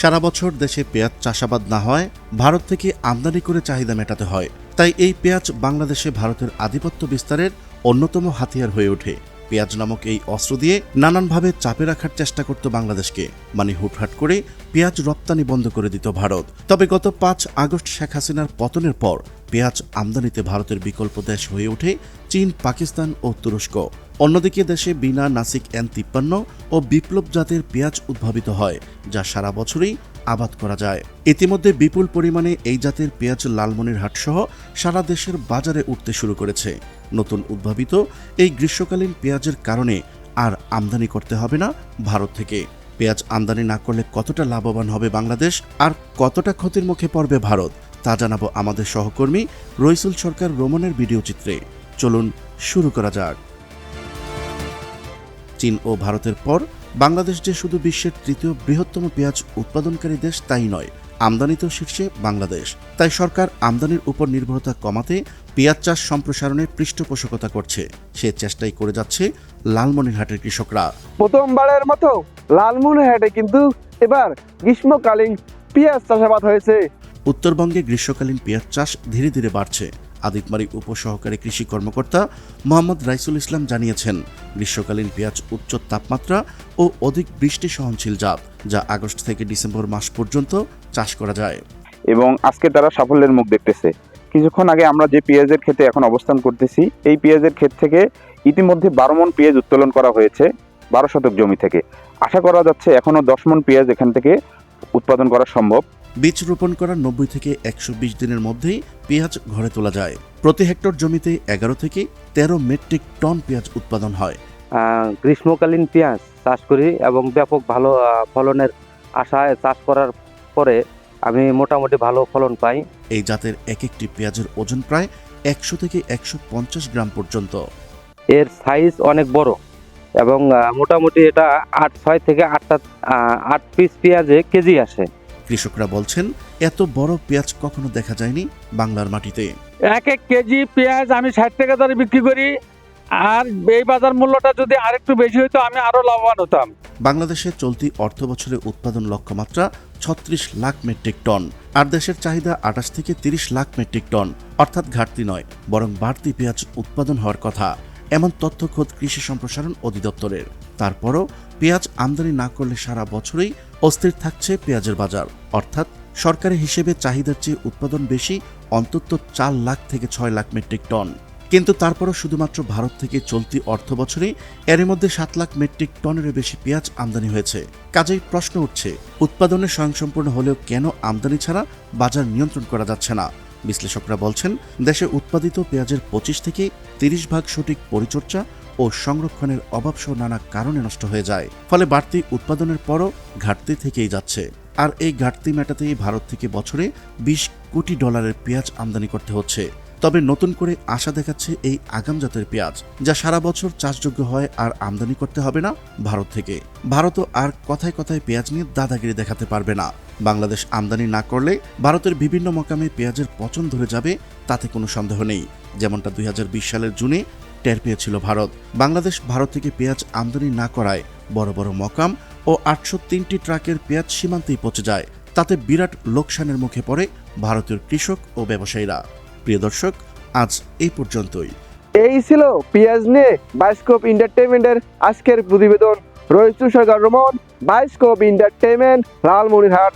সারা বছর দেশে পেঁয়াজ চাষাবাদ না হয়, ভারত থেকে আমদানি করে চাহিদা মেটাতে হয়। তাই এই পেঁয়াজ বাংলাদেশে ভারতের আধিপত্য বিস্তারের অন্যতম হাতিয়ার হয়ে ওঠে। পেঁয়াজ নামক এই অস্ত্র দিয়ে নানানভাবে চাপে রাখার চেষ্টা করত বাংলাদেশকে। মানে হুটহাট করে পেঁয়াজ রপ্তানি বন্ধ করে দিত ভারত। তবে গত পাঁচ আগস্ট শেখ হাসিনার পতনের পর পেঁয়াজ আমদানিতে ভারতের বিকল্প দেশ হয়ে ওঠে চীন, পাকিস্তান ও তুরস্ক। অন্যদিকে দেশে বিনা নাসিক এন তিপ্পান্ন ও বিপ্লব জাতের পেঁয়াজ উদ্ভাবিত হয়, যা সারা বছরই আবাদ করা যায়। ইতিমধ্যে বিপুল পরিমাণে এই জাতের পেঁয়াজ লালমনিরহাট সহ সারা দেশের বাজারে উঠতে শুরু করেছে। নতুন উদ্ভাবিত এই গ্রীষ্মকালীন পেঁয়াজের কারণে আর আমদানি করতে হবে না ভারত থেকে। পেঁয়াজ আমদানি না করলে কতটা লাভবান হবে বাংলাদেশ আর কতটা ক্ষতির মুখে পড়বে ভারত, তা জানাব আমাদের সহকর্মী রইসুল সরকার রোমনের ভিডিও চিত্রে। চলুন শুরু করা যাক। চীন ও ভারতের পর বাংলাদেশ যে শুধু বিশ্বের তৃতীয় বৃহত্তম পেঁয়াজ উৎপাদনকারী দেশ তাই নয় আমদানিতেও শীর্ষে বাংলাদেশ। তাই সরকার আমদানির উপর নির্ভরতা কমাতে পেঁয়াজ চাষ সম্প্রসারণে পৃষ্ঠপোষকতা করছে। সে চেষ্টাই করে যাচ্ছে লালমনিরহাটের কৃষকরা। প্রথমবারের মতো লালমনিরহাটে কিন্তু এবার গ্রীষ্মকালীন পেঁয়াজ চাষাবাদ হয়েছে। উত্তরবঙ্গে গ্রীষ্মকালীন পেঁয়াজ চাষ ধীরে ধীরে বাড়ছে। আদিতমারি উপসহকারী কৃষি কর্মকর্তা মোহাম্মদ রাইসুল ইসলাম জানিয়েছেন গ্রীষ্মকালীন পেঁয়াজ উচ্চ তাপমাত্রা ও অধিক বৃষ্টি সহনশীল জাত যা আগস্ট থেকে ডিসেম্বর মাস পর্যন্ত চাষ করা যায়। এবং আজকে তারা সাফল্যের মুখ দেখতেছে। কিছুক্ষণ আগে আমরা যে পেঁয়াজের ক্ষেতে এখন অবস্থান করতেছি এই পেঁয়াজের ক্ষেত থেকে ইতিমধ্যে বারো মন পেঁয়াজ উত্তোলন করা হয়েছে বারো শতক জমি থেকে। আশা করা যাচ্ছে এখনও দশ মন পেঁয়াজ এখান থেকে উৎপাদন করা সম্ভব। বীজ রোপণ করার নব্বই থেকে একশো বিশ দিনের মধ্যেই পেঁয়াজ ঘরে তোলা যায়। প্রতি হেক্টর জমিতে এগারো থেকে তেরো মেট্রিক টন পেঁয়াজ উৎপাদন হয়। গ্রীষ্মকালীন পেঁয়াজ চাষ করি এবং ব্যাপক ভালো ফলনের আশায় চাষ করার পরে আমি মোটামুটি ভালো ফলন পাই। এই জাতের এক একটি পেঁয়াজের ওজন প্রায় একশো থেকে একশো পঞ্চাশ গ্রাম পর্যন্ত। এর সাইজ অনেক বড় এবং মোটামুটি এটা আট ছয় থেকে আটটা আট পিস পেঁয়াজে কেজি আসে। কৃষকরা বলছেন এত বড় পেঁয়াজ কখনো দেখা যায়নি বাংলার মাটিতে। এক এক কেজি পেঁয়াজ আমি ষাট টাকা দরে বিক্রি করি আর এই বাজার মূল্যটা যদি আরেকটু বেশি হতো আমি আরও লাভবান হতাম। বাংলাদেশে চলতি অর্থ বছরে উৎপাদন লক্ষ্যমাত্রা ছত্রিশ লাখ মেট্রিক টন, আর দেশের চাহিদা আঠাশ থেকে তিরিশ লাখ মেট্রিক টন, অর্থাৎ ঘাটতি নয়, বরং বাড়তি পেঁয়াজ উৎপাদন হওয়ার কথা, এমন তথ্য খোদ কৃষি সম্প্রসারণ অধিদপ্তরের। তারপরও পেঁয়াজ আমদানি না করলে সারা বছরই অস্থির থাকছে পেঁয়াজের বাজার, অর্থাৎ সরকারি হিসেবে চাহিদার চেয়ে উৎপাদন বেশি অন্তত চার লাখ থেকে ছয় লাখ মেট্রিক টন। কিন্তু তারপরও শুধুমাত্র ভারত থেকে চলতি অর্থ বছরে এর মধ্যে সাত লাখ মেট্রিক টনেরও বেশি পেঁয়াজ আমদানি হয়েছে। কাজেই প্রশ্ন উঠছে, উৎপাদনে স্বয়ংসম্পূর্ণ হলেও কেন আমদানি ছাড়া বাজার নিয়ন্ত্রণ করা যাচ্ছে না? বিশ্লেষকরা বলছেন, দেশে উৎপাদিত পেঁয়াজের পঁচিশ থেকে তিরিশ ভাগ সঠিক পরিচর্যা ও সংরক্ষণের অভাবসহ নানা কারণে নষ্ট হয়ে যায়। ফলে বাড়তি উৎপাদনের পরও ঘাটতি থেকেই যাচ্ছে। আর এই ঘাটতি মেটাতেই ভারত থেকে বছরে বিশ কোটি ডলারের পেঁয়াজ আমদানি করতে হচ্ছে। তবে নতুন করে আশা দেখাচ্ছে এই আগাম জাতের পেঁয়াজ, যা সারা বছর চাষযোগ্য হয় আর আমদানি করতে হবে না ভারত থেকে। ভারতও আর কথায় কথায় পেঁয়াজ নিয়ে দাদাগিরি দেখাতে পারবে না। বাংলাদেশ আমদানি না করলে ভারতের বিভিন্ন মকামে পেঁয়াজের পচন ধরে যাবে, তাতে কোনো সন্দেহ নেই। যেমনটা দুই হাজার বিশ সালের জুনে টের পেয়েছিল ভারত। বাংলাদেশ ভারত থেকে পেঁয়াজ আমদানি না করায় বড় বড় মকাম ও আটশো তিনটি ট্রাকের পেঁয়াজ সীমান্তেই পচে যায়। তাতে বিরাট লোকসানের মুখে পড়ে ভারতীয় কৃষক ও ব্যবসায়ীরা। প্রিয় দর্শক, আজ এই পর্যন্তই। এই ছিল পিয়াজ নিয়ে বাইস্কোপ এন্টারটেনমেন্টের আজকের প্রতিবেদন। রয়েছে সরকার রোমন বাইস্কোপ এন্টারটেইনমেন্ট, লালমনিরহাট।